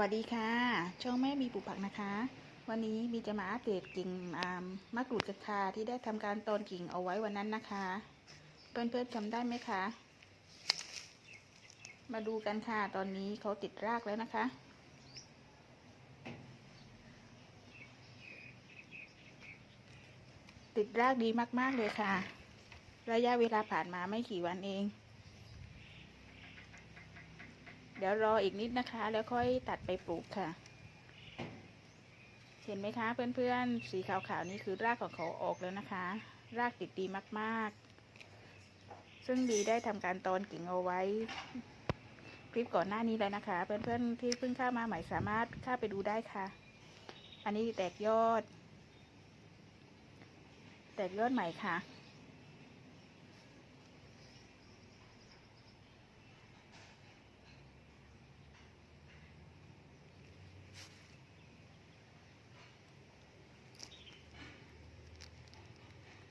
วัสดีค่ะ ช่องแม่มีปลูกผักนะคะ วันนี้มีจะมาอัปเดตกิ่งมะกรูดกระคาที่ได้ทำการตอนกิ่งเอาไว้วันนั้นนะคะ เพื่อนๆจำได้ไหมคะ มาดูกันค่ะ ตอนนี้เขาติดรากแล้วนะคะ ติดรากดีมากๆเลยค่ะ ระยะเวลาผ่านมาไม่กี่วันเอง เดี๋ยวรออีกนิดนะคะ แล้วค่อยตัดไปปลูกค่ะ เห็นไหมคะเพื่อนๆ สีขาวๆนี่คือรากของเขาออกแล้วนะคะ รากติดดีมากๆ ซึ่งดีได้ทำการตอนกิ่งเอาไว้คลิปก่อนหน้านี้แล้วนะคะ เพื่อนๆที่เพิ่งเข้ามาใหม่สามารถเข้าไปดูได้ค่ะ อันนี้แตกยอด แตกยอดใหม่ค่ะ